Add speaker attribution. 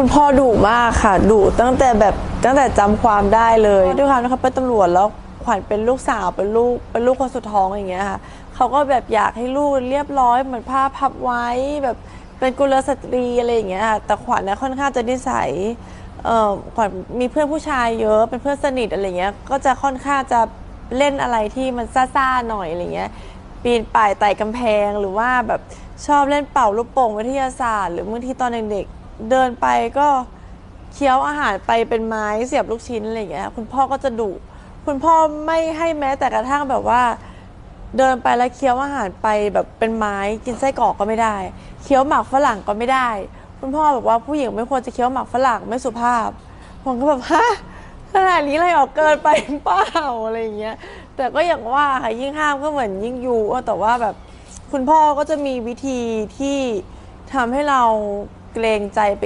Speaker 1: คุณพ่อดุมากค่ะดุตั้งแต่แบบตั้งแต่จำความได้เลยด้วยความที่เขาเป็นตำรวจแล้วขวัญเป็นลูกสาวเป็นลูกเป็นลูกคนสุดท้องอย่างเงี้ยค่ะเขาก็แบบอยากให้ลูกเรียบร้อยเหมือนผ้าพับไว้แบบเป็นกุลสตรีอะไรอย่างเงี้ยค่ะแต่ขวัญเนี่ยค่อนข้างจะนิสัยเอ่อขวัญมีเพื่อนผู้ชายเยอะเป็นเพื่อนสนิทอะไรเงี้ยก็จะค่อนข้างจะเล่นอะไรที่มันซ่าๆหน่อยอะไรเงี้ย ปีนป่ายไต่กำแพงหรือว่าแบบชอบเล่นเป่าลูกโป่งวิทยาศาสตร์ หรือบางทีตอนเด็กๆ เดินไปก็เคี้ยวอาหารไปเป็นไม้เสียบลูกชิ้นอะไรอย่างเงี้ยคุณพ่อก็จะดุคุณพ่อไม่ให้แม้แต่กระทั่งแบบว่า เดินไปแล้วเคี้ยวอาหารไปแบบเป็นไม้กินไส้กรอกก็ไม่ได้ เคี้ยวหมากฝรั่งก็ไม่ได้ คุณพ่อบอกว่าผู้หญิงไม่ควรจะเคี้ยวหมากฝรั่งไม่สุภาพผมก็แบบฮะขนาดนี้เลยเหรอเกินไปเปล่าอะไรอย่างเงี้ย แต่ก็อย่างว่าค่ะยิ่งห้ามก็เหมือนยิ่งยูแต่ว่าแบบคุณพ่อก็จะมีวิธีที่ทำให้เรา เกรงใจไป